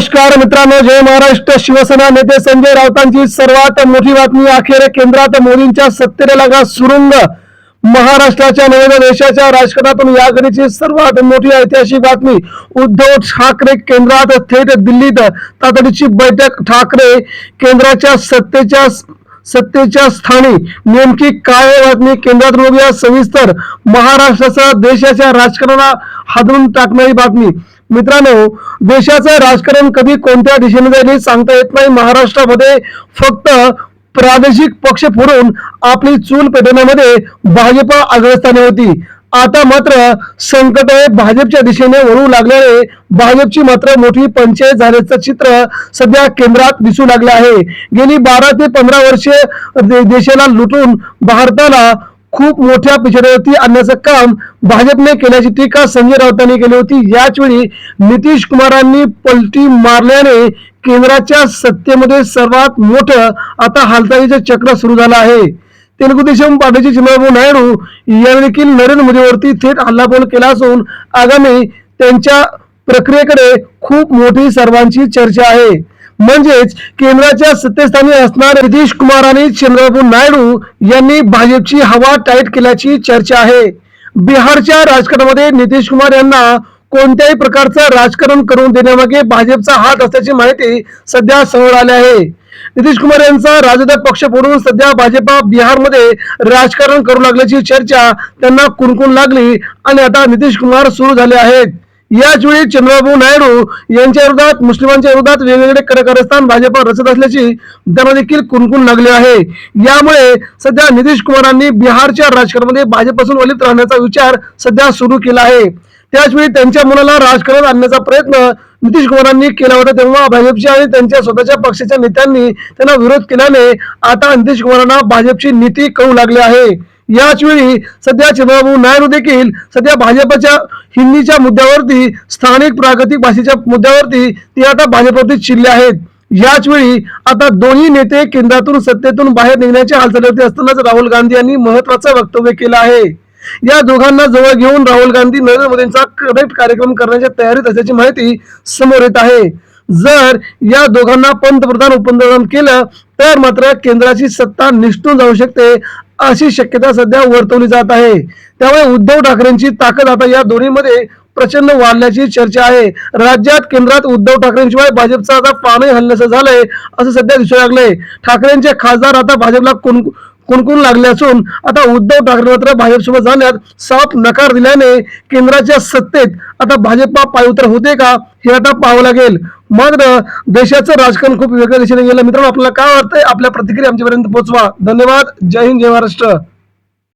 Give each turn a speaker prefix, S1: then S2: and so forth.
S1: नमस्कार मित्रांनो जय महाराष्ट्र. शिवसेना नेते संजय राऊतांची सर्वात मोठी बातमी अखेर केंद्रात मोदींच्या सत्तेला लागा सुरुंग. महाराष्ट्राच्या नव्हे देशाच्या राजकारणातून या सर्वात मोठी ऐतिहासिक बातमी. उद्धव ठाकरे केंद्रात थेट दिल्लीत तातडीची बैठक ठाकरे केंद्राच्या सत्तेच्या सत्तेच्या स्थानी. नेमकी काय बातमी? केंद्रात बघूया सविस्तर महाराष्ट्रासह देशाच्या राजकारणाला हादरून टाकणारी बातमी. मित्रांनो देशाचं राजकारण कधी कोणत्या दिशेने जाईल हे सांगता येत नाही. महाराष्ट्रामध्ये फक्त प्रादेशिक पक्ष फोडून आपली चूल पेटवण्यामध्ये भाजप अग्रस्थानी होती. आता मात्र संकट हे भाजपच्या दिशेने वळू लागल्याने भाजपची मात्र मोठी पंचायत झाल्याचं चित्र सध्या केंद्रात दिसू लागले आहे. गेली बारा ते पंधरा वर्षे दे- देशाला लुटून भारताला खूप मोठ्या पिछड्यावरती आणण्याचं काम भाजपने केल्याची टीका संजय राऊतांनी केली होती. याचवेळी नितीश कुमारांनी पलटी मारल्याने केंद्राच्या सत्तेमध्ये सर्वात मोठं आता हालचालीचं चक्र सुरू झालं आहे. तेलुगू देशम पार्टीचे चंद्रबाबू नायडू यांनी देखील नरेंद्र मोदीवरती थेट हल्लाबोल केला असून आगामी त्यांच्या प्रक्रियेकडे खूप मोठी सर्वांची चर्चा आहे. म्हणजेच केंद्राच्या सत्तेस्थानी असणारे नितीश कुमार आणि चंद्रबाबू नायडू यांनी भाजपची हवा टाईट केल्याची चर्चा आहे. बिहारच्या राजकारणामध्ये नितीश कुमार यांना कोणत्याही प्रकारचं राजकारण करून देण्यामागे भाजपचा हात असल्याची माहिती सध्या समोर आली आहे. नितीश कुमार यांचा राजद पक्ष फोडून सध्या भाजपा बिहारमध्ये राजकारण करू लागल्याची चर्चा त्यांना कुणकुण लागली आणि आता नितीश कुमार सुरू झाले आहेत. याच वेळी चंद्रबाबू नायडू यांच्या विरोधात मुस्लिमांच्या विरोधात वेगवेगळे कडकारस्थान भाजप रचत असल्याची त्यांना देखील कुणकुण लागले आहे. यामुळे सध्या नितीश कुमारांनी बिहारच्या राजकारणामध्ये भाजपपासून वलित राहण्याचा विचार सध्या सुरू केला आहे. त्याचवेळी त्यांच्या मुलाला राजकारणात आणण्याचा प्रयत्न नितीश कुमारांनी केला होता तेव्हा भाजपच्या आणि त्यांच्या स्वतःच्या पक्षाच्या नेत्यांनी त्यांना विरोध केल्याने आता नितीश कुमारांना भाजपची नीती कळू लागली आहे. याच वेळी सध्या चंद्रबाबू नायडू देखील सध्या भाजपच्या हिंदीच्या मुद्द्यावरती स्थानिक प्रागतिक भाषेच्या मुद्द्यावरती ते आता भाजपवरती चिडले आहेत. याच वेळी आता दोन्ही नेते केंद्रातून सत्तेतून बाहेर निघण्याच्या हालचालीवरती असतानाच राहुल गांधी यांनी महत्वाचं वक्तव्य केलं आहे. या दोघांना जवळ घेऊन राहुल गांधी नरेंद्र मोदींचा करेक्ट कार्यक्रम करण्याच्या तयारीत असल्याची माहिती समोर येत आहे. जर या दोघांना पंतप्रधान उपप्रधान केलं तर मात्र केंद्राची सत्ता निष्ठून जाऊ शकते. अशी शक्यता सध्या वर्तवली जात आहे. त्यामुळे उद्धव ठाकरेंची ताकद आता या दोन्हीमध्ये प्रचंड वाढल्याची चर्चा आहे. राज्यात केंद्रात उद्धव ठाकरेंशिवाय भाजपचा आता पाणी हलण्याचं झालंय असं सध्या दिसू लागलंय. ठाकरेंचे खासदार आता भाजपला कोण कुणकुण लागले असून आता उद्धव ठाकरे मात्र भाजपसोबत जाण्यात साफ नकार दिल्याने केंद्राच्या सत्तेत आता भाजपा पायउतर होते का हे आता पाहावं लागेल. मात्र देशाचं राजकारण खूप वेगळ्या दिशेने गेलं. मित्रांनो आपल्याला काय वाटतंय? आपल्या प्रतिक्रिया आमच्यापर्यंत पोहोचवा. धन्यवाद. जय हिंद जय महाराष्ट्र.